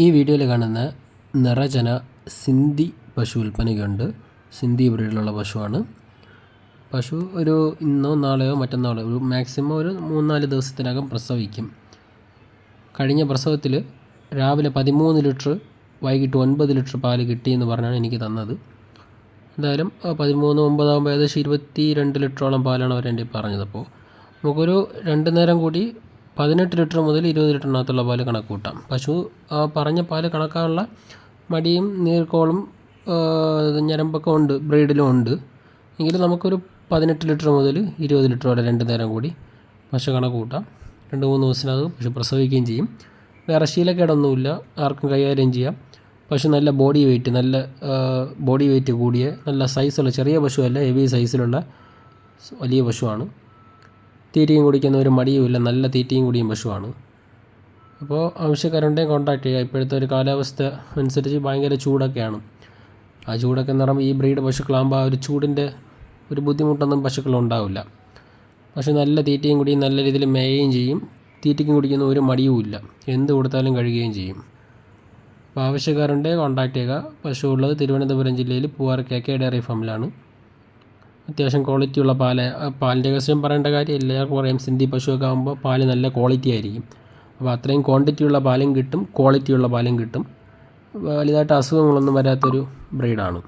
ഈ വീഡിയോയിൽ കാണുന്ന നിറചന സിന്ധി പശു വിൽപ്പനയ്ക്കുണ്ട്. സിന്ധി ബ്രീഡിലുള്ള പശുവാണ്. പശു ഒരു ഇന്നോ നാളെയോ മറ്റന്നാളോ ഒരു മാക്സിമം ഒരു മൂന്നാൽ ദിവസത്തിനകം പ്രസവിക്കും. കഴിഞ്ഞ പ്രസവത്തിൽ രാവിലെ പതിമൂന്ന് ലിറ്റർ വൈകിട്ട് ഒൻപത് ലിറ്റർ പാൽ കിട്ടിയെന്ന് പറഞ്ഞാണ് എനിക്ക് തന്നത്. എന്തായാലും പതിമൂന്ന് ഒമ്പതാകുമ്പോൾ ഏകദേശം ഇരുപത്തി രണ്ട് ലിറ്ററോളം പാലാണ് അവർ പറഞ്ഞത്. അപ്പോൾ നമുക്കൊരു രണ്ട് നേരം കൂടി പതിനെട്ട് ലിറ്റർ മുതൽ ഇരുപത് ലിറ്ററിനകത്തുള്ള പാൽ കണക്ക് കൂട്ടാം പശു പറഞ്ഞ പാൽ കണക്കാനുള്ള മടിയും നീർക്കോളും ഞരമ്പൊക്കെ ഉണ്ട് ബ്രീഡിലും ഉണ്ട്. എങ്കിലും നമുക്കൊരു പതിനെട്ട് ലിറ്റർ മുതൽ ഇരുപത് ലിറ്റർ വരെ രണ്ട് നേരം കൂടി പശു കണക്ക് കൂട്ടാം രണ്ട് മൂന്ന് ദിവസത്തിനകത്ത് പശു പ്രസവിക്കുകയും ചെയ്യും. വേറെ ശീലക്കേടൊന്നുമില്ല ആർക്കും കൈകാര്യം ചെയ്യാം. പശു നല്ല ബോഡി വെയിറ്റ് നല്ല ബോഡി വെയിറ്റ് കൂടിയ നല്ല സൈസുള്ള ചെറിയ പശുവല്ല ഹെവി സൈസിലുള്ള വലിയ പശുവാണ്. തീറ്റയും കുടിക്കുന്ന ഒരു മടിയുമില്ല നല്ല തീറ്റയും കുടിയും പശുവാണ്. അപ്പോൾ ആവശ്യക്കാരുണ്ടെങ്കിൽ കോൺടാക്ട് ചെയ്യുക. ഇപ്പോഴത്തെ ഒരു കാലാവസ്ഥ അനുസരിച്ച് ഭയങ്കര ചൂടൊക്കെയാണ്. ആ ചൂടൊക്കെ എന്ന് പറയുമ്പോൾ ഈ ബ്രീഡ് പശുക്കളാകുമ്പോൾ ആ ഒരു ചൂടിന്റെ ഒരു ബുദ്ധിമുട്ടൊന്നും പശുക്കളുണ്ടാവില്ല പശു നല്ല തീറ്റയും കുടിയും നല്ല രീതിയിൽ മേയുകയും ചെയ്യും. തീറ്റയ്ക്കും കുടിക്കുന്ന ഒരു മടിയുമില്ല എന്ത് കൊടുത്താലും കഴുകുകയും ചെയ്യും. അപ്പോൾ ആവശ്യക്കാരുണ്ടെങ്കിൽ കോൺടാക്ട് ചെയ്യുക. പശു ഉള്ളത് തിരുവനന്തപുരം ജില്ലയിൽ പൂവാർ കെ കെ ഡയറി ഫാമിലാണ്. അത്യാവശ്യം ക്വാളിറ്റിയുള്ള പാൽ. പാലിന്റെ കാര്യം പറയേണ്ട കാര്യമില്ല. എല്ലാവർക്കും പറയാം സിന്ധി പശുവൊക്കെ ആകുമ്പോൾ പാൽ നല്ല ക്വാളിറ്റി ആയിരിക്കും. അപ്പോൾ അത്രയും ക്വാണ്ടിറ്റിയുള്ള പാലും കിട്ടും ക്വാളിറ്റി ഉള്ള പാലും കിട്ടും. വലുതായിട്ട് അസുഖങ്ങളൊന്നും വരാത്തൊരു ബ്രീഡാണ്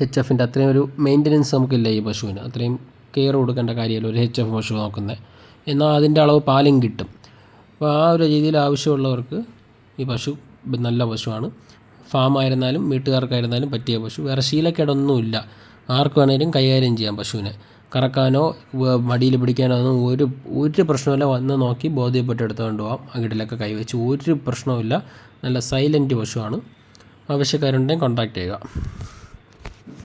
എച്ച് എഫിന്റെ അത്രയും ഒരു മെയിന്റനൻസ് നമുക്കില്ല ഈ പശുവിന്. അത്രയും കെയർ കൊടുക്കേണ്ട കാര്യമില്ല ഒരു എച്ച് എഫ് പശു നോക്കുന്നത് എന്നാൽ അതിന്റെ അളവ് പാലും കിട്ടും. അപ്പോൾ ആ ഒരു രീതിയിൽ ആവശ്യമുള്ളവർക്ക് ഈ പശു നല്ല പശുവാണ്. ഫാം ആയിരുന്നാലും വീട്ടുകാർക്കായിരുന്നാലും പറ്റിയ പശു. വേറെ ശീലക്കേടൊന്നുമില്ല. ആർക്ക് വേണേലും കൈകാര്യം ചെയ്യാം പശുവിനെ. കറക്കാനോ മടിയിൽ പിടിക്കാനോ ഒന്നും ഒരു ഒരു പ്രശ്നമില്ല വന്ന് നോക്കി ബോധ്യപ്പെട്ട് എടുത്തുകൊണ്ട് പോകാം അകിടിലൊക്കെ കൈവച്ച് ഒരു പ്രശ്നവുമില്ല. നല്ല സൈലന്റ് പശുവാണ്. ആവശ്യക്കാരുണ്ടെങ്കിൽ കോൺടാക്റ്റ് ചെയ്യുക.